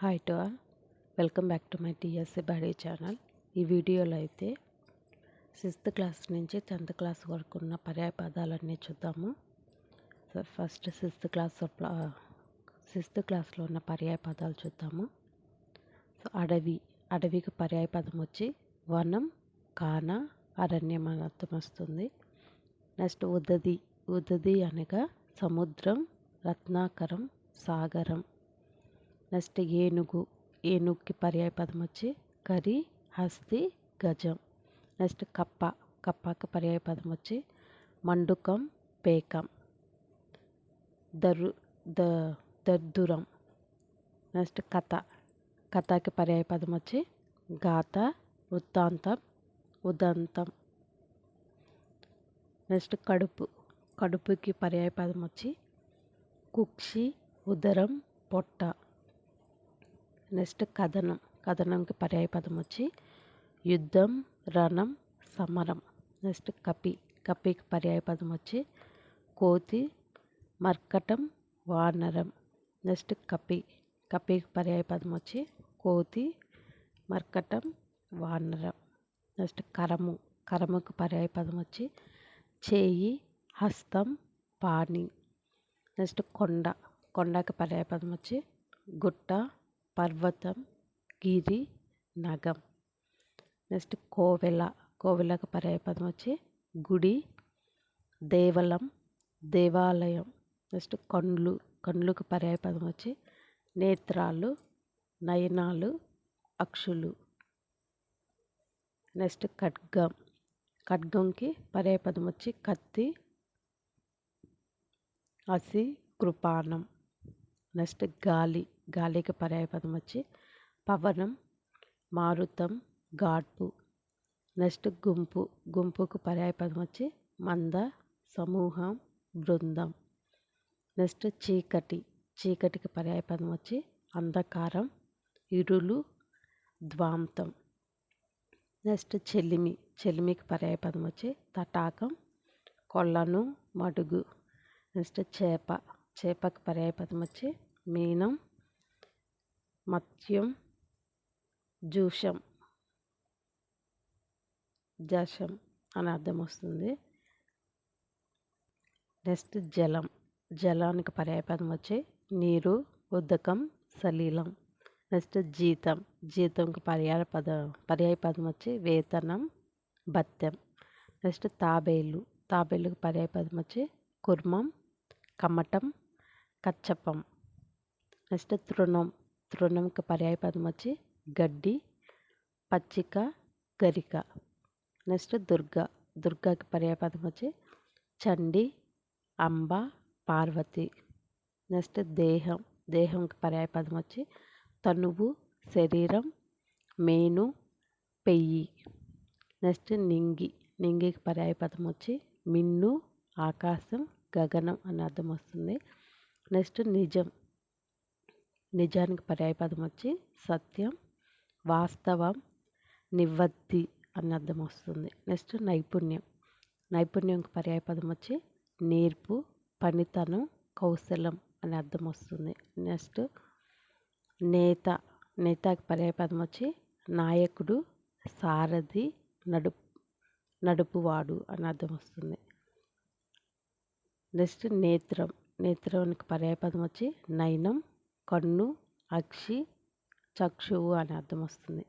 Hi to welcome back to my TSC body channel ఈ వీడియోలో అయితే సిక్స్త్ క్లాస్ నుంచి టెన్త్ క్లాస్ వరకు ఉన్న పర్యాయ పదాలన్నీ చూద్దాము. So first sixth class sixth క్లాస్లో ఉన్న పర్యాయ పదాలు చూద్దాము. సో అడవి అడవికి పర్యాయ పదం వచ్చి వనం కాన అరణ్యం అని అర్థం వస్తుంది. నెక్స్ట్ ఉదది ఉదది అనగా సముద్రం రత్నాకరం సాగరం. నెక్స్ట్ ఏనుగు ఏనుగుకి పర్యాయ పదం వచ్చి కరి హస్తి గజం. నెక్స్ట్ కప్ప కప్పకి పర్యాయ పదం వచ్చి మండుకం పేకం. దరు ద దర్దురం. నెక్స్ట్ కథ కథకి పర్యాయ పదం వచ్చి గాథ వృత్తాంతం ఉదంతం. నెక్స్ట్ కడుపు కడుపుకి పర్యాయ పదం వచ్చి కుక్షి ఉదరం పొట్ట. నెక్స్ట్ కథనం కథనంకి పర్యాయ పదం వచ్చి యుద్ధం రణం సమరం. నెక్స్ట్ కపి కపికి పర్యాయపదం వచ్చి కోతి మర్కటం వానరం. నెక్స్ట్ కపి కపికి పర్యాయ పదం వచ్చి కోతి మర్కటం వానరం. నెక్స్ట్ కరము కరముకు పర్యాయ పదం వచ్చి చేయి హస్తం పాణి. నెక్స్ట్ కొండ కొండకి పర్యాయపదం వచ్చి గుట్ట పర్వతం గిరి నగం. నెక్స్ట్ కోవెల. కోవెలకు పర్యాయపదం వచ్చి గుడి దేవలం దేవాలయం. నెక్స్ట్ కండ్లు. కండ్లకు పర్యాయపదం వచ్చి నేత్రాలు నయనాలు అక్షులు. నెక్స్ట్ ఖడ్గం. ఖడ్గంకి పర్యాయపదం వచ్చి కత్తి అసి కృపాణం. నెక్స్ట్ గాలి. గాలికి పర్యాయపదం వచ్చి పవనం మారుతం గాడ్పు. నెక్స్ట్ గుంపు గుంపుకు పర్యాయపదం వచ్చి మంద సమూహం బృందం. నెక్స్ట్ చీకటి చీకటికి పర్యాయపదం వచ్చి అంధకారం ఇరులు ద్వాంతం నెక్స్ట్ చెలిమి చెలిమికి పర్యాయపదం వచ్చి తటాకం కొల్లను మడుగు. నెక్స్ట్ చేప చేపకు పర్యాయపదం వచ్చి మీనం మత్స్యం జూషం జషం అని అర్థం వస్తుంది. నెక్స్ట్ జలం. జలానికి పర్యాయపదం వచ్చి నీరు ఉదకం సలీలం. నెక్స్ట్ జీతం. జీతంకి పర్యాయ పద పర్యాయ పదం వచ్చి వేతనం భత్యం. నెక్స్ట్ తాబేలు. తాబేలుకి పర్యాయ పదం వచ్చి కుర్మం కమ్మటం కచ్చపం. నెక్స్ట్ తృణం. తృణంకి పర్యాయపదం వచ్చి గడ్డి పచ్చిక గరిక. నెక్స్ట్ దుర్గ. దుర్గాకి పర్యాయపదం వచ్చి చండి అంబ పార్వతి. నెక్స్ట్ దేహం. దేహంకి పర్యాయపదం వచ్చి తనువు శరీరం మేను పెయ్యి. నెక్స్ట్ నింగి. నింగికి పర్యాయపదం వచ్చి మిన్ను ఆకాశం గగనం అని అర్థం వస్తుంది. నెక్స్ట్ నిజం. నిజానికి పర్యాయపదం వచ్చి సత్యం వాస్తవం నివత్తి అని అర్థం వస్తుంది. నెక్స్ట్ నైపుణ్యం. నైపుణ్యంకి పర్యాయపదం వచ్చి నేర్పు పనితనం కౌశలం అని అర్థం వస్తుంది. నెక్స్ట్ నేత. నేతకి పర్యాయపదం వచ్చి నాయకుడు సారథి నడుపు నడుపువాడు అని అర్థం వస్తుంది. నెక్స్ట్ నేత్రం. నేత్రానికి పర్యాయపదం వచ్చి నయనం కన్ను అక్షి చక్షువు అని అర్థం వస్తుంది.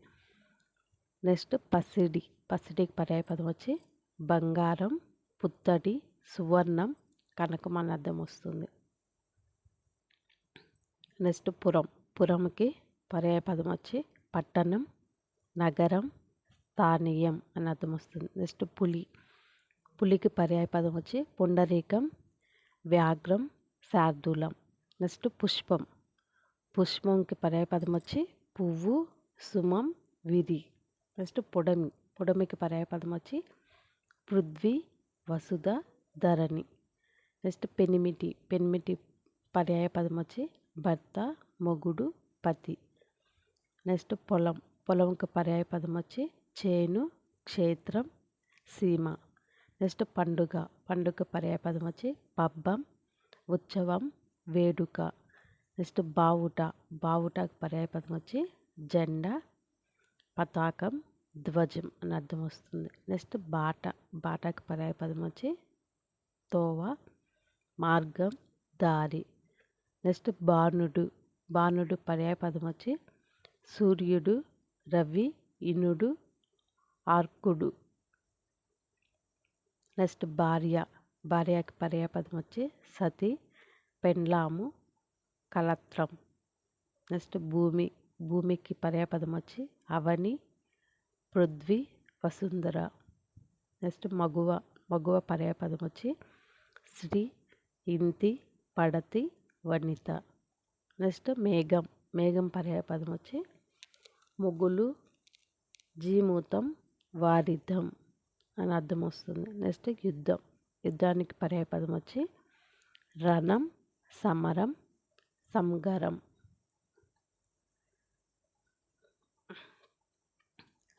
నెక్స్ట్ పసిడి. పసిడికి పర్యాయపదం వచ్చి బంగారం పుత్తడి సువర్ణం కనకం అని అర్థం వస్తుంది. నెక్స్ట్ పురం. పురంకి పర్యాయపదం వచ్చి పట్టణం నగరం స్థానీయం అని అర్థం వస్తుంది. నెక్స్ట్ పులి. పులికి పర్యాయపదం వచ్చి పుండరీకం వ్యాఘ్రం శార్దూలం. నెక్స్ట్ పుష్పం. పుష్పంకి పర్యాయపదం వచ్చి పువ్వు సుమం విధి. నెక్స్ట్ పొడమి. పొడమికి పర్యాయపదం వచ్చి పృథ్వీ వసుధ ధరణి. నెక్స్ట్ పెనిమిటి. పెనిమిటి పర్యాయ పదం వచ్చి భర్త మొగుడు పతి. నెక్స్ట్ పొలం. పొలంకి పర్యాయ పదం వచ్చి చేను క్షేత్రం సీమ. నెక్స్ట్ పండుగ. పండుగ పర్యాయ పదం వచ్చి పబ్బం ఉత్సవం వేడుక. నెక్స్ట్ బావుట బావుటకు పర్యాయపదం వచ్చి జెండా పతాకం ధ్వజం అని అర్థం వస్తుంది. నెక్స్ట్ బాట బాటకు పర్యాయపదం వచ్చి తోవ మార్గం దారి. నెక్స్ట్ బాణుడు బాణుడు పర్యాయపదం వచ్చి సూర్యుడు రవి ఇనుడు ఆర్కుడు. నెక్స్ట్ భార్య భార్యకి పర్యాయపదం వచ్చి సతి పెండ్లాము కలత్రం నెక్స్ట్ భూమి భూమికి పర్యాపదం వచ్చి అవని పృథ్వీ వసుంధర. నెక్స్ట్ మగువ మగువ పర్యాపదం వచ్చి శ్రీ ఇంతి పడతి వనిత. నెక్స్ట్ మేఘం మేఘం పర్యాపదం వచ్చి ముగ్గులు జీమూతం వారిధం అని అర్థం వస్తుంది. నెక్స్ట్ యుద్ధం యుద్ధానికి పర్యాయపదం వచ్చి రణం సమరం సంగరం.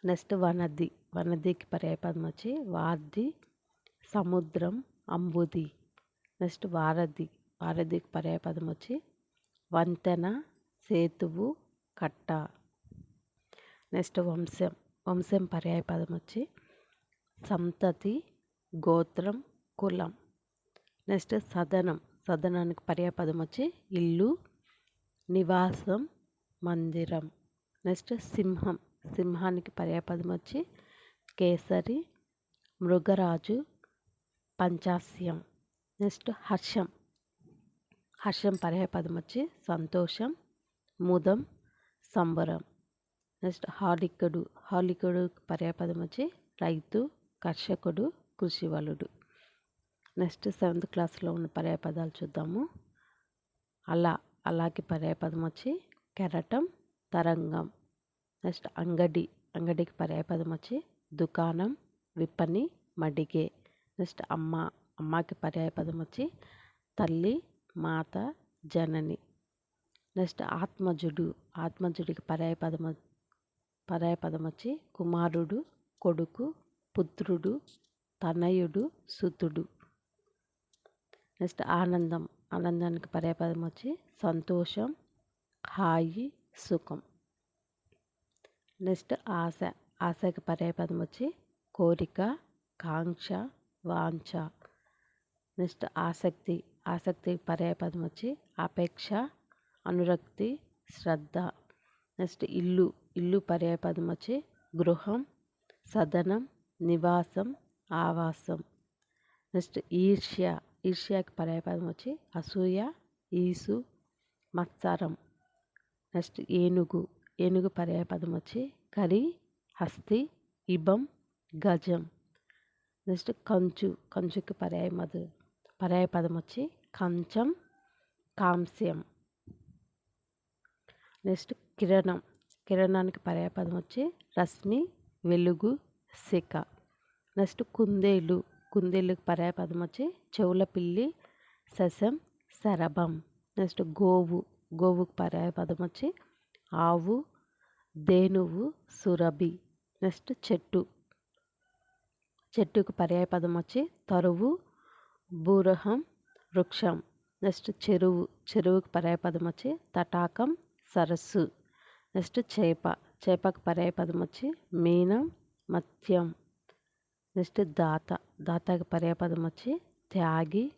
నెక్స్ట్ వనది. వనదికి పర్యాయపదం వచ్చి వార్ది సముద్రం అంబుది. నెక్స్ట్ వారధి వారధికి పర్యాయపదం వచ్చి వంతెన సేతువు కట్ట. నెక్స్ట్ వంశం. వంశం పర్యాయపదం వచ్చి సంతతి గోత్రం కులం. నెక్స్ట్ సదనం. సదనానికి పర్యాపదం వచ్చి ఇల్లు నివాసం మందిరం. నెక్స్ట్ సింహం. సింహానికి పర్యాపదం వచ్చి కేసరి మృగరాజు పంచాస్యం. నెక్స్ట్ హర్షం. హర్షం పర్యాయపదం వచ్చి సంతోషం ముదం సంబరం. నెక్స్ట్ హాలికుడు. హాలికుడు పర్యాయపదం వచ్చి రైతు కర్షకుడు కృషివలుడు. నెక్స్ట్ సెవెంత్ క్లాస్లో ఉన్న పర్యాయపదాలు చూద్దాము. అలా అలాకి పర్యాయపదం వచ్చి కెరటం తరంగం. నెక్స్ట్ అంగడి అంగడికి పర్యాయపదం వచ్చి దుకాణం విప్పని మడిగే. నెక్స్ట్ అమ్మ అమ్మకి పర్యాయపదం వచ్చి తల్లి మాత జనని. నెక్స్ట్ ఆత్మజుడు ఆత్మజుడికి పర్యాయపదం పర్యాయపదం వచ్చి కుమారుడు కొడుకు పుత్రుడు తనయుడు సుతుడు. నెక్స్ట్ ఆనందం ఆనందానికి పర్యాపదం వచ్చి సంతోషం హాయి సుఖం. నెక్స్ట్ ఆశ ఆశకి పర్యాపదం వచ్చి కోరిక కాంక్ష వాంఛ. నెక్స్ట్ ఆసక్తి ఆసక్తి పర్యాపదం వచ్చి అపేక్ష అనురక్తి శ్రద్ధ. నెక్స్ట్ ఇల్లు ఇల్లు పర్యాయపదం వచ్చి గృహం సదనం నివాసం ఆవాసం. నెక్స్ట్ ఈర్ష్య ఈర్ష్యాకి పర్యాయపదం వచ్చి అసూయ ఈసు మత్సరం. నెక్స్ట్ ఏనుగు. ఏనుగు పర్యాయపదం వచ్చి కరి హస్తి ఇబం గజం. నెక్స్ట్ కంచు. కంచుకి పర్యాయ మధు పర్యాయపదం వచ్చి కంచం కాంస్యం. నెక్స్ట్ కిరణం. కిరణానికి పర్యాయపదం వచ్చి రశ్మి వెలుగు శిఖ. నెక్స్ట్ కుందేలు. కుందేళ్ళకు పర్యాయ పదం వచ్చి చెవుల పిల్లి ససం శరభం నెక్స్ట్ గోవు గోవుకు పర్యాయ పదం వచ్చి ఆవు దేనువు సురభి. నెక్స్ట్ చెట్టు. చెట్టుకు పర్యాయ పదం వచ్చి తరువు బూరహం వృక్షం. నెక్స్ట్ చెరువు. చెరువుకు పర్యాయ పదం వచ్చి తటాకం సరస్సు. నెక్స్ట్ చేప. చేపకు పర్యాయ పదం వచ్చి మీనం మత్యం. నెక్స్ట్ దాత దాతకి పర్యాపదం వచ్చి త్యాగి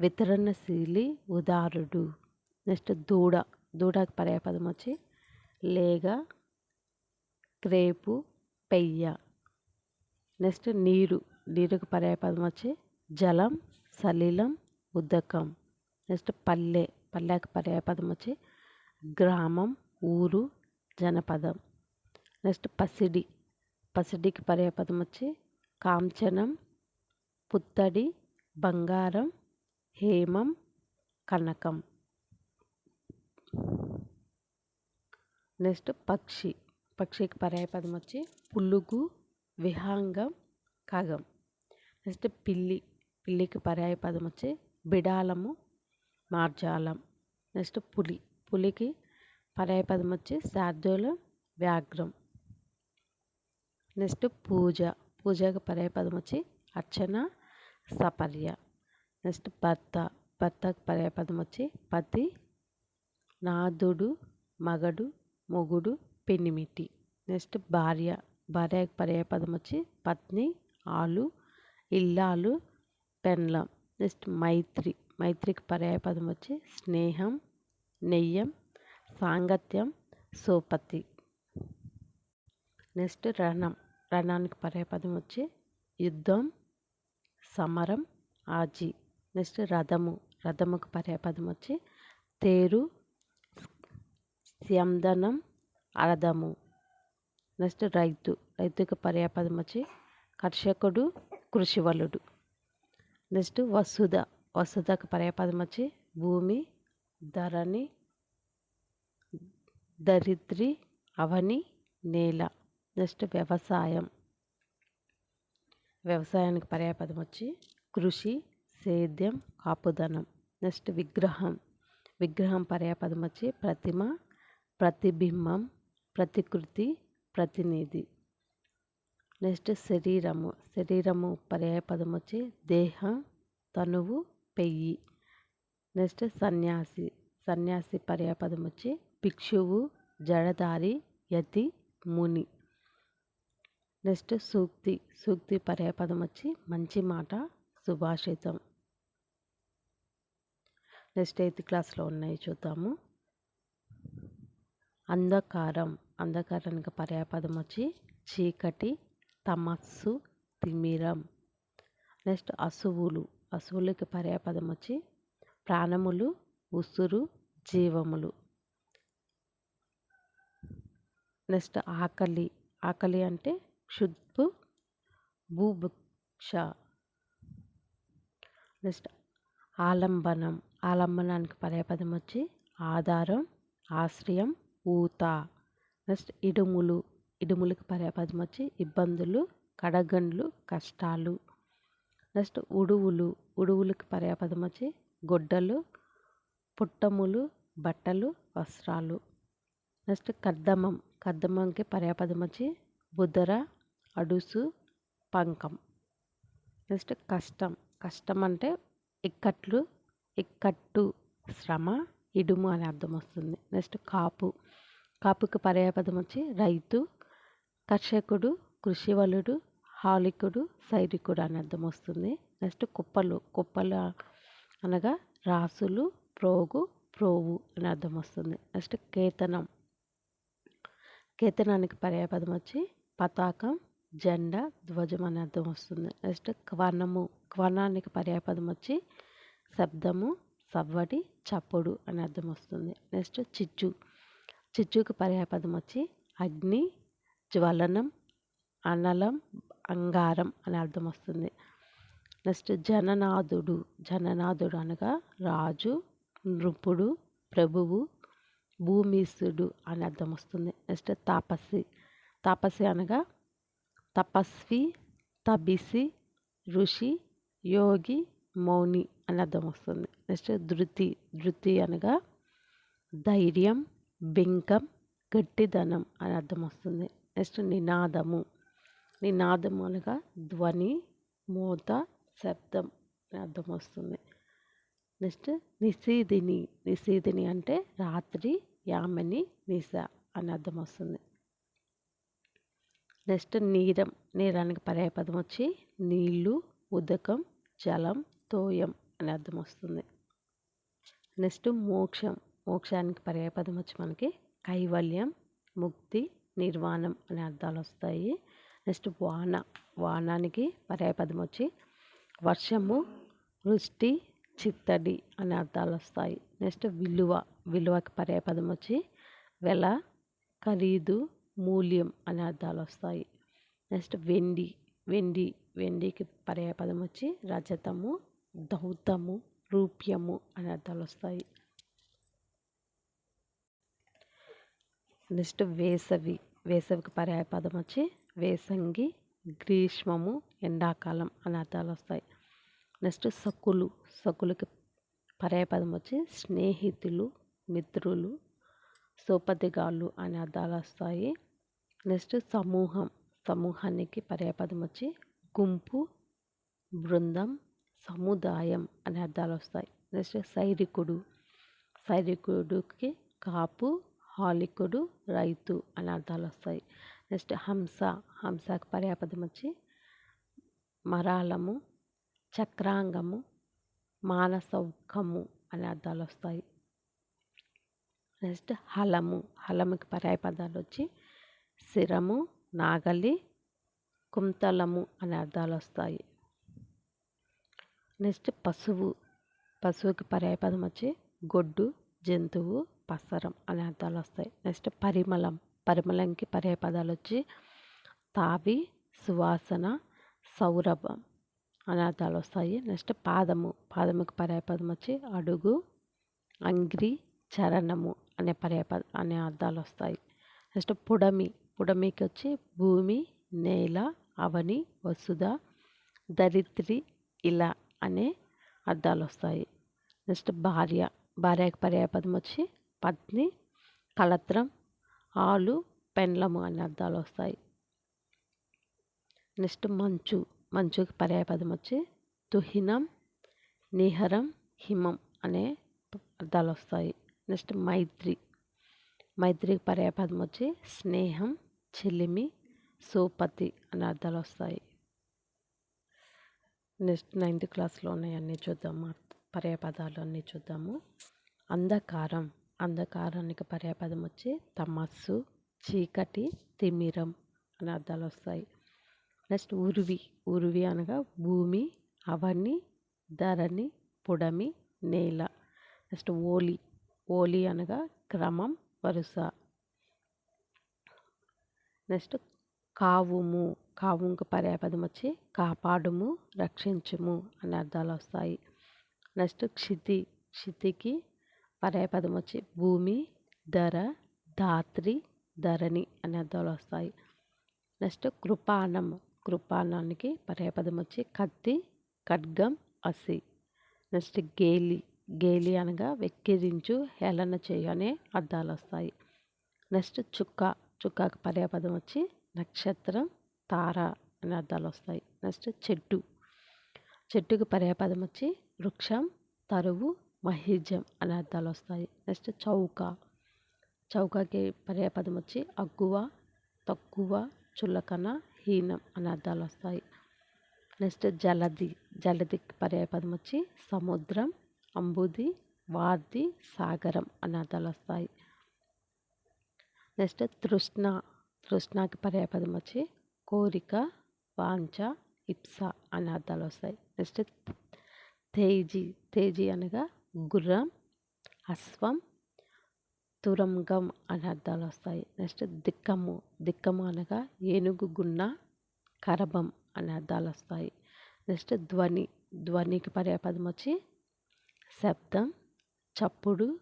వితరణశీలి ఉదారుడు. నెక్స్ట్ దూడ దూడకి పర్యాపదం వచ్చి లేగ క్రేపు పెయ్య. నెక్స్ట్ నీరు నీరుకి పర్యాపదం వచ్చి జలం సలిలం ఉదకం. నెక్స్ట్ పల్లె పల్లెకి పర్యాపదం వచ్చి గ్రామం ఊరు జనపదం. నెక్స్ట్ పసిడి పసిడికి పర్యాపదం వచ్చి కాంచనం పుత్తడి బంగారం హేమం కనకం. నెక్స్ట్ పక్షి. పక్షికి పర్యాయపదం వచ్చి పులుగు విహాంగం కగం నెక్స్ట్ పిల్లి. పిల్లికి పర్యాయపదం వచ్చి బిడాలము మార్జాలం. నెక్స్ట్ పులి. పులికి పర్యాయపదం వచ్చి శార్దూలం వ్యాఘ్రం. నెక్స్ట్ పూజ. పూజకు పర్యాయపదం వచ్చి అర్చన సపర్య. నెక్స్ట్ భర్త భర్తకు పర్యాయపదం వచ్చి పతి నాదుడు మగడు మొగుడు పెన్నిమిటి. నెక్స్ట్ భార్య భార్యకు పర్యాయపదం వచ్చి పత్ని ఆలు ఇల్లాలు పెన్లం. నెక్స్ట్ మైత్రి మైత్రికి పర్యాయపదం వచ్చి స్నేహం నెయ్యం సాంగత్యం సోపతి. నెక్స్ట్ రణం. రణానికి పర్యాపదం వచ్చి యుద్ధం సమరం ఆజీ. నెక్స్ట్ రథము. రథముకు పర్యాపదం వచ్చి తేరు స్యందనం అరదము నెక్స్ట్ రైతు. రైతుకు పర్యాపదం వచ్చి కర్షకుడు కృషివలుడు. నెక్స్ట్ వసుధ. వసుధకు పర్యాపదం వచ్చి భూమి ధరణి దరిద్రి అవని నేల. నెక్స్ట్ వ్యవసాయం. వ్యవసాయానికి పర్యాపదం వచ్చి కృషి సేద్యం కాపుదనం. నెక్స్ట్ విగ్రహం. విగ్రహం పర్యాపదం వచ్చి ప్రతిమ ప్రతిబింబం ప్రతికృతి ప్రతినిధి. నెక్స్ట్ శరీరము. శరీరము పర్యాయపదం వచ్చి దేహం తనువు పెయ్యి. నెక్స్ట్ సన్యాసి. సన్యాసి పర్యాయపదం వచ్చి భిక్షువు జడదారి యతి ముని. నెక్స్ట్ సూక్తి సూక్తి పర్యాపదం వచ్చి మంచి మాట సుభాషితం నెక్స్ట్ ఎయిత్ క్లాస్లో ఉన్నాయి చూద్దాము. అంధకారం అంధకారానికి పర్యాపదం వచ్చి చీకటి తమస్సు తిమిరం. నెక్స్ట్ అసువులు అసువులకి పర్యాపదం వచ్చి ప్రాణములు ఉసురు జీవములు. నెక్స్ట్ ఆకలి ఆకలి అంటే క్షుద్పు భూభుక్ష నెక్స్ట్ ఆలంబనం ఆలంబనానికి పర్యాపదం వచ్చి ఆధారం ఆశ్రయం ఊత. నెక్స్ట్ ఇడుములు. ఇడుములకి పర్యాపదం వచ్చి ఇబ్బందులు కడగండ్లు కష్టాలు. నెక్స్ట్ ఉడువులు. ఉడువులకి పర్యాపదం వచ్చి గొడ్డలు పుట్టములు బట్టలు వస్త్రాలు. నెక్స్ట్ కర్దమం. కర్దమంకి పర్యాపదం వచ్చి బుధర అడుసు పంకం. నెక్స్ట్ కష్టం. కష్టం అంటే ఇక్కట్లు ఇక్కట్టు శ్రమ ఇడుము అనే అర్థం వస్తుంది. నెక్స్ట్ కాపు. కాపుకి పర్యాపదం వచ్చి రైతు కర్షకుడు కృషివలుడు హాలికుడు సైనికుడు అని అర్థం వస్తుంది. నెక్స్ట్ కుప్పలు. కుప్పలు అనగా రాసులు ప్రోగు ప్రోవు అని అర్థం వస్తుంది. నెక్స్ట్ కేతనం. కేతనానికి పర్యాపదం వచ్చి పతాకం జెండా ధ్వజం అని అర్థం వస్తుంది. నెక్స్ట్ క్వనము క్వనానికి పర్యాయపదం వచ్చి శబ్దము సవ్వడి చప్పుడు అని అర్థం వస్తుంది. నెక్స్ట్ చిచ్చు చిచ్చుకి పర్యాపదం వచ్చి అగ్ని జ్వలనం అనలం అంగారం అని అర్థం వస్తుంది. నెక్స్ట్ జననాథుడు జననాథుడు అనగా రాజు నృపుడు ప్రభువు భూమిసుడు అని అర్థం వస్తుంది. నెక్స్ట్ తాపసి తాపసి అనగా తపస్వి తబిసి ఋషి యోగి మౌని అని అర్థం వస్తుంది. నెక్స్ట్ ధృతి ధృతి అనగా ధైర్యం బింకం గట్టిదనం అని అర్థం వస్తుంది. నెక్స్ట్ నినాదము. నినాదము అనగా ధ్వని మూత శబ్దం అని అర్థం వస్తుంది. నెక్స్ట్ నిశీదిని నిశీదిని అంటే రాత్రి యామని నిశ అని అర్థం వస్తుంది. నెక్స్ట్ నీరం నీరానికి పర్యాయపదం వచ్చి నీళ్ళు ఉదకం జలం తోయం అని అర్థం వస్తుంది. నెక్స్ట్ మోక్షం మోక్షానికి పర్యాయపదం వచ్చి మనకి కైవల్యం ముక్తి నిర్వాణం అనే అర్థాలు వస్తాయి. నెక్స్ట్ వాన వానానికి పర్యాయపదం వచ్చి వర్షము వృష్టి చిత్తడి అనే అర్థాలు వస్తాయి. నెక్స్ట్ విలువ విలువకి పర్యాయపదం వచ్చి వెల ఖరీదు మూల్యం అనే అర్థాలు వస్తాయి. నెక్స్ట్ వెండి వెండి వెండికి పర్యాయపదం వచ్చి రజతము దౌతము రూప్యము అనే అర్థాలు వస్తాయి. నెక్స్ట్ వేసవి వేసవికి పర్యాయపదం వచ్చి వేసంగి గ్రీష్మము ఎండాకాలం అనే అర్థాలు వస్తాయి. నెక్స్ట్ సకులు సకులకి పర్యాయపదం వచ్చి స్నేహితులు మిత్రులు సోపతిగాళ్ళు అనే అర్థాలు వస్తాయి. నెక్స్ట్ సమూహం. సమూహానికి పర్యాపదం వచ్చి గుంపు బృందం సముదాయం అనే అర్థాలు వస్తాయి. నెక్స్ట్ సైనికుడు. సైనికుడికి కాపు హాలికుడు రైతు అనే అర్థాలు వస్తాయి. నెక్స్ట్ హంస. హంసకు పర్యాపదం వచ్చి మరాళము చక్రాంగము మానసౌఖము అనే అర్థాలు వస్తాయి. నెక్స్ట్ హలము. హలముకి పర్యాయపదాలు వచ్చి శిరము నాగలి కుంతలము అనే అర్థాలు వస్తాయి నెక్స్ట్ పశువు. పశువుకి పర్యాయపదం వచ్చి గొడ్డు జంతువు పసరం అనే అర్థాలు వస్తాయి నెక్స్ట్ పరిమళం. పరిమళంకి పర్యాయపదాలు వచ్చి తావి సువాసన సౌరభం అనే అర్థాలు వస్తాయి నెక్స్ట్ పాదము. పాదముకి పర్యాయపదం వచ్చి అడుగు అంగ్రి చరణము అనే పర్యాపద అనే అర్థాలు వస్తాయి నెక్స్ట్ పుడమి. పుడమికి వచ్చి భూమి నేల అవని వసుధ దరిద్రి ఇలా అనే అర్థాలు వస్తాయి నెక్స్ట్ భార్య భార్యకి పర్యాపదం వచ్చి పత్ని కలత్రం ఆలు పెండ్లము అనే అర్థాలు వస్తాయి నెక్స్ట్ మంచు మంచుకి పర్యాయపదం వచ్చి తుహినం నిహరం హిమం అనే అర్థాలు వస్తాయి నెక్స్ట్ మైత్రి మైత్రికి పర్యాయపదం వచ్చి స్నేహం చిలిమి సోపతి అనే అర్థాలు వస్తాయి. నెక్స్ట్ నైన్త్ క్లాస్లో ఉన్నాయన్నీ చూద్దాము. పర్యాపదాలు అన్నీ చూద్దాము. అంధకారం అంధకారానికి పర్యాపదం వచ్చి తమస్సు చీకటి తిమిరం అనే అర్థాలు వస్తాయి. నెక్స్ట్ ఉరువి ఉరువి అనగా భూమి అవని ధరణి పుడమి నేల. నెక్స్ట్ ఓలి ఓలి అనగా క్రమం వరుస. నెక్స్ట్ కావుము కావుంకు పర్యాపదం వచ్చి కాపాడుము రక్షించుము అనే అర్థాలు వస్తాయి. నెక్స్ట్ క్షితి క్షితికి పర్యాపదం వచ్చి భూమి ధర ధాత్రి ధరణి అనే అర్థాలు వస్తాయి. నెక్స్ట్ కృపాణం కృపాణానికి పర్యాపదం వచ్చి కత్తి ఖడ్గం అసి. నెక్స్ట్ గేలి గేలి అనగా వెక్కిరించు హేళన చేయు అనే అర్థాలు వస్తాయి. నెక్స్ట్ చుక్క చుక్కకు పర్యాపదం వచ్చి నక్షత్రం తార అనే అర్థాలు వస్తాయి. నెక్స్ట్ చెట్టు. చెట్టుకు పర్యాపదం వచ్చి వృక్షం తరువు మహిజం అనే అర్థాలు వస్తాయి. నెక్స్ట్ చౌక. చౌకకి పర్యాపదం వచ్చి అగ్గువ తక్కువ చులకన హీనం అనే అర్థాలు వస్తాయి. నెక్స్ట్ జలది. జలదికి పర్యాపదం వచ్చి సముద్రం అంబుది వార్ది సాగరం అనే అర్థాలు వస్తాయి. నెక్స్ట్ తృష్ణ తృష్ణకి పర్యాపదం వచ్చి కోరిక వాంఛ ఇప్స అనే అర్థాలు వస్తాయి. నెక్స్ట్ తేజీ తేజీ అనగా గుర్రం అశ్వం తురంగం అనే అర్థాలు వస్తాయి. నెక్స్ట్ దిక్కము దిక్కము అనగా ఏనుగు గున్న కరబం అనే అర్థాలు వస్తాయి. నెక్స్ట్ ధ్వని ధ్వనికి పర్యాపదం వచ్చి శబ్దం చప్పుడు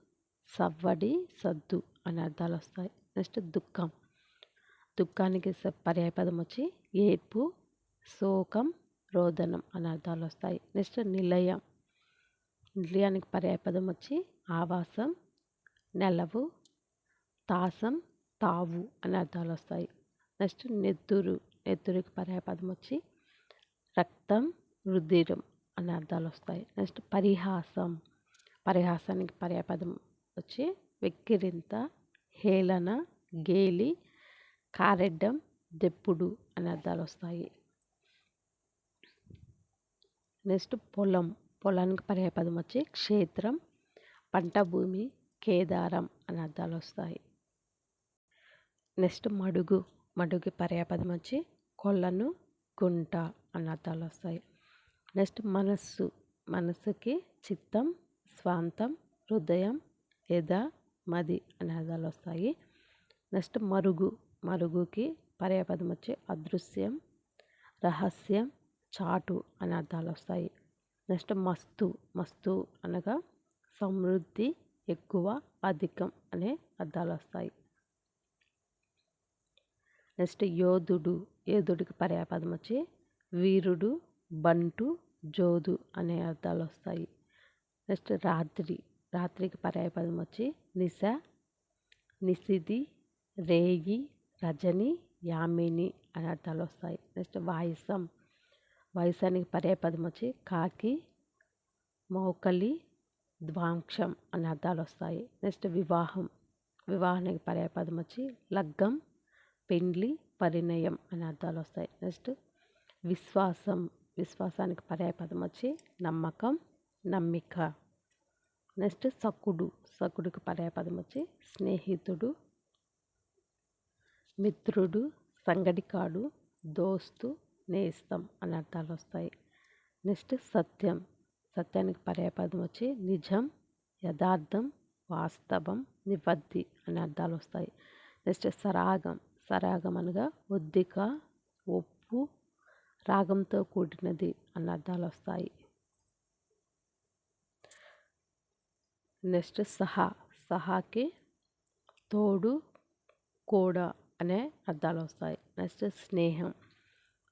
సవ్వడి సద్దు అనే అర్థాలు వస్తాయి. నెక్స్ట్ దుఃఖం. దుఃఖానికి పర్యాయపదం వచ్చి ఏడ్పు శోకం రోదనం అనే అర్థాలు వస్తాయి. నెక్స్ట్ నిలయం. నిలయానికి పర్యాయపదం వచ్చి ఆవాసం నెలవు తాసం తావు అనే అర్థాలు వస్తాయి. నెక్స్ట్ నెత్తురు. నెత్తురుకి పర్యాయపదం వచ్చి రక్తం రుధిరం అనే అర్థాలు వస్తాయి. నెక్స్ట్ పరిహాసం. పరిహాసానికి పర్యాయపదం వచ్చి వెక్కిరింత హేళన గేలి కారెడ్డం దెప్పుడు అనే అర్థాలు వస్తాయి. నెక్స్ట్ పొలం పొలానికి పర్యాపదం వచ్చి క్షేత్రం పంట భూమి కేదారం అని అర్థాలు వస్తాయి. నెక్స్ట్ మడుగు మడుగు పర్యాపదం వచ్చి కొల్లను గుంట అన్న అర్థాలు వస్తాయి. నెక్స్ట్ మనస్సు మనస్సుకి చిత్తం స్వాంతం హృదయం ఎద మది అనే అర్థాలు వస్తాయి నెక్స్ట్ మరుగు మరుగుకి పర్యాపదం వచ్చి అదృశ్యం రహస్యం చాటు అనే అర్థాలు వస్తాయి నెక్స్ట్ మస్తు మస్తు అనగా సమృద్ధి ఎక్కువ అధికం అనే అర్థాలు వస్తాయి నెక్స్ట్ యోధుడు యోధుడికి పర్యాపదం వచ్చి వీరుడు బంటు జోదు అనే అర్థాలు వస్తాయి నెక్స్ట్ రాత్రి రాత్రికి పర్యాయపదం వచ్చి నిశ నిశితి రేగి రజని యామిని అనే అర్థాలు వస్తాయి. నెక్స్ట్ వాయిసం. వయసానికి పర్యాయపదం వచ్చి కాకి మౌకలి ద్వాంక్షం అనే అర్థాలు వస్తాయి. నెక్స్ట్ వివాహం. వివాహానికి పర్యాయపదం వచ్చి లగ్గం పెండ్లి పరిణయం అని అర్థాలు వస్తాయి. నెక్స్ట్ విశ్వాసం. విశ్వాసానికి పర్యాయపదం వచ్చి నమ్మకం నమ్మిక. నెక్స్ట్ సకుడు. సకుడికి పర్యాపదం వచ్చి స్నేహితుడు మిత్రుడు సంగడికాడు దోస్తు నేస్తం అనే అర్థాలు వస్తాయి. నెక్స్ట్ సత్యం. సత్యానికి పర్యాపదం వచ్చి నిజం యథార్థం వాస్తవం నిబద్ధి అనే అర్థాలు వస్తాయి. నెక్స్ట్ సరాగం. సరాగం అనగా ఒద్దిక ఒప్పు రాగంతో కూడినది అన్న అర్థాలు వస్తాయి. నెక్స్ట్ సహా సహాకి తోడు కూడా అనే అర్థాలు వస్తాయి. నెక్స్ట్ స్నేహం.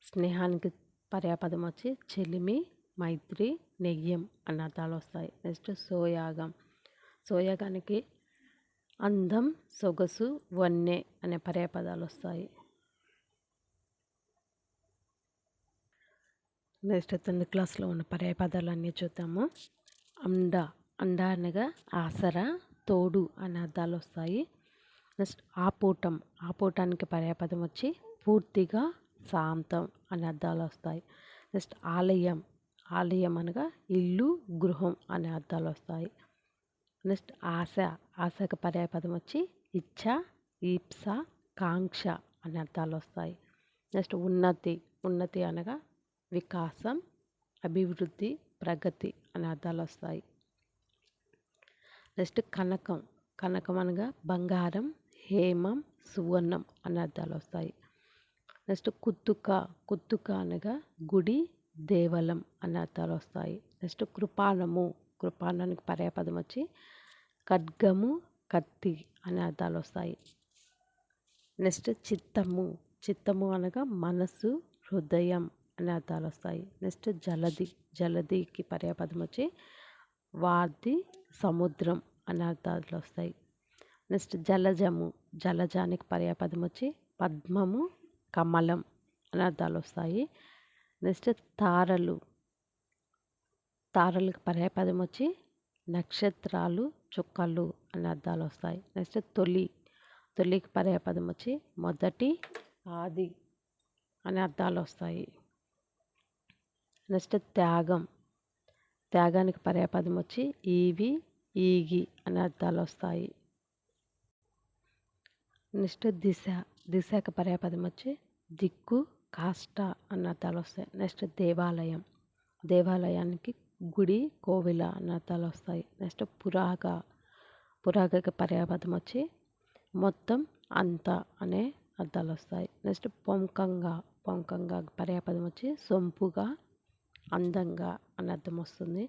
స్నేహానికి పర్యాపదం వచ్చి చెలిమి మైత్రి నెయ్యం అన్న అర్థాలు వస్తాయి. నెక్స్ట్ సోయాగం. సోయాగానికి అందం సొగసు వన్నె అనే పర్యాపదాలు వస్తాయి. నెక్స్ట్ తొమ్మిది క్లాస్లో ఉన్న పర్యాపదాలన్నీ చూద్దాము. అండ అండ అనగా ఆసరా తోడు అనే అర్థాలు వస్తాయి నెక్స్ట్ ఆపూటం. ఆపూటానికి పర్యాపదం వచ్చి పూర్తిగా శాంతం అనే అర్థాలు వస్తాయి నెక్స్ట్ ఆలయం. ఆలయం అనగా ఇల్లు గృహం అనే అర్థాలు వస్తాయి నెక్స్ట్ ఆశ. ఆశకు పర్యాయపదం వచ్చి ఇచ్ఛ ఈప్స కాంక్ష అనే అర్థాలు వస్తాయి నెక్స్ట్ ఉన్నతి. ఉన్నతి అనగా వికాసం అభివృద్ధి ప్రగతి అనే అర్థాలు వస్తాయి నెక్స్ట్ కనకం. కనకం అనగా బంగారం హేమం సువర్ణం అనే అర్థాలు వస్తాయి. నెక్స్ట్ కుత్తుక. కుత్తుక అనగా గుడి దేవలం అనే అర్థాలు వస్తాయి. నెక్స్ట్ కృపాణము కృపాణానికి పర్యాపదం వచ్చి ఖడ్గము కత్తి అనే అర్థాలు వస్తాయి. నెక్స్ట్ చిత్తము. చిత్తము అనగా మనసు హృదయం అనే అర్థాలు వస్తాయి. నెక్స్ట్ జలది జలదికి పర్యాపదం వచ్చి వార్ది సముద్రం అనే అర్థాలు వస్తాయి. నెక్స్ట్ జలజము జలజానికి పర్యాపదం వచ్చి పద్మము కమలం అనే అర్థాలు వస్తాయి. నెక్స్ట్ తారలు తారలకు పర్యాపదం వచ్చి నక్షత్రాలు చుక్కలు అనే అర్థాలు వస్తాయి. నెక్స్ట్ తొలి తొలికి పర్యాపదం వచ్చి మొదటి ఆది అనే అర్థాలు వస్తాయి. నెక్స్ట్ త్యాగం త్యాగానికి పర్యాపదం వచ్చి ఈవి ఈగి అనే అర్థాలు వస్తాయి. నెక్స్ట్ దిశ దిశకి పర్యాపదం వచ్చి దిక్కు కాష్ట అన్న అర్థాలు వస్తాయి. నెక్స్ట్ దేవాలయం దేవాలయానికి గుడి కోవిల అన్న అర్థాలు వస్తాయి. నెక్స్ట్ పురాగ పురాగకి పర్యాపదం వచ్చి మొత్తం అంత అనే అర్థాలు వస్తాయి. నెక్స్ట్ పొంకంగా పొంకంగా పర్యాపదం వచ్చి సొంపుగా అందంగా అని అర్థం వస్తుంది.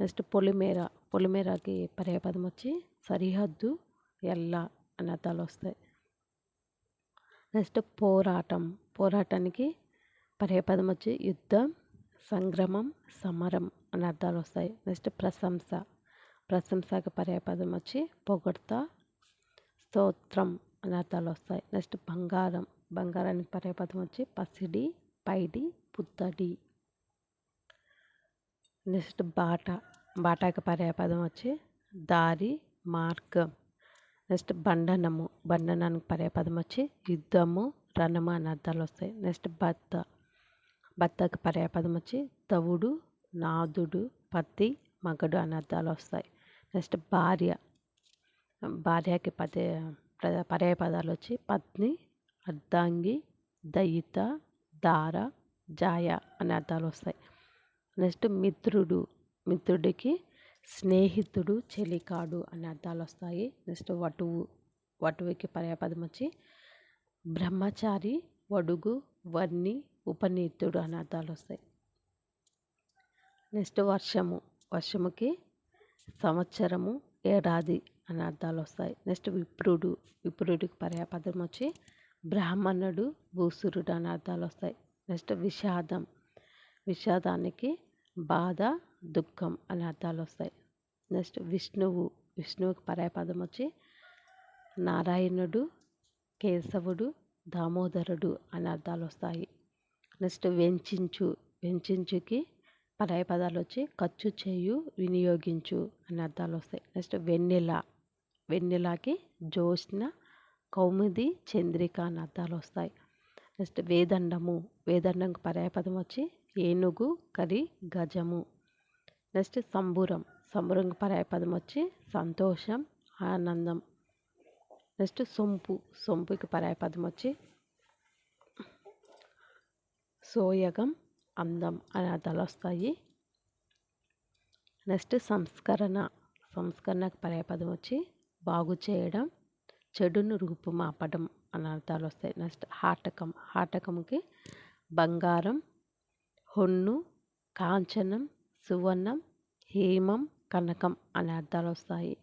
నెక్స్ట్ పొలిమేర పొలిమేరకి పర్యాపదం వచ్చి సరిహద్దు ఎల్ల అని అర్థాలు వస్తాయి. నెక్స్ట్ పోరాటం పోరాటానికి పర్యాపదం వచ్చి యుద్ధం సంగ్రమం సమరం అని అర్థాలు వస్తాయి. నెక్స్ట్ ప్రశంస ప్రశంసకి పర్యాపదం వచ్చి పొగడ్త స్తోత్రం అని అర్థాలు వస్తాయి. నెక్స్ట్ బంగారం బంగారానికి పర్యాపదం వచ్చి పసిడి పైడి పుత్తడి. నెక్స్ట్ బాట బాటాకి పర్యాపదం వచ్చి దారి మార్గం. నెక్స్ట్ బండనము బండనానికి పర్యాపదం వచ్చి యుద్ధము రణము అని అర్థాలు వస్తాయి. నెక్స్ట్ భర్త బత్తకి పర్యాపదం వచ్చి తవుడు నాదుడు పత్తి మగడు అని అర్థాలు వస్తాయి. నెక్స్ట్ భార్య భార్యకి పదే పర్యాయపదాలు వచ్చి పత్ని అర్ధాంగి దయిత దార జాయ అనే అర్థాలు వస్తాయి. నెక్స్ట్ మిత్రుడు మిత్రుడికి స్నేహితుడు చెలికాడు అనే అర్థాలు వస్తాయి. నెక్స్ట్ వటువు వటువుకి పర్యాపదం వచ్చి బ్రహ్మచారి వడుగు వర్ణి ఉపనీతుడు అనే అర్థాలు వస్తాయి. నెక్స్ట్ వర్షము వర్షముకి సంవత్సరము ఏడాది అనే అర్థాలు వస్తాయి. నెక్స్ట్ విప్రుడు విప్రుడికి పర్యాపదం వచ్చి బ్రాహ్మణుడు భూసురుడు అనే అర్థాలు వస్తాయి. నెక్స్ట్ విషాదం విషాదానికి బాధ దుఃఖం అనే అర్థాలు వస్తాయి. నెక్స్ట్ విష్ణువు విష్ణువుకి పరాయపదం వచ్చి నారాయణుడు కేశవుడు దామోదరుడు అనే అర్థాలు వస్తాయి. నెక్స్ట్ వెంచించు వెంచించుకి పరాయ పదాలు వచ్చి ఖర్చు చేయు వినియోగించు అనే అర్థాలు వస్తాయి. నెక్స్ట్ వెన్నెల వెన్నెలకి జ్యోత్స్న కౌముది చంద్రిక అని అర్థాలు వస్తాయి. నెక్స్ట్ వేదండము వేదండంకి పర్యాయపదం వచ్చి ఏనుగు కరి గజము. నెక్స్ట్ సంబురం. సంబురంకు పర్యాయపదం వచ్చి సంతోషం ఆనందం. నెక్స్ట్ సొంపు. సొంపుకి పర్యాయపదం వచ్చి సోయగం అందం అనే అర్థాలు వస్తాయి. నెక్స్ట్ సంస్కరణ. సంస్కరణకు పర్యాయపదం వచ్చి బాగు చేయడం చెడును రూపుమాపడం అనే అర్థాలు వస్తాయి. నెక్స్ట్ హాటకం. హాటకంకి బంగారం హొన్ను కాంచనం సువర్ణం హేమం కనకం అనే అర్థాలు వస్తాయి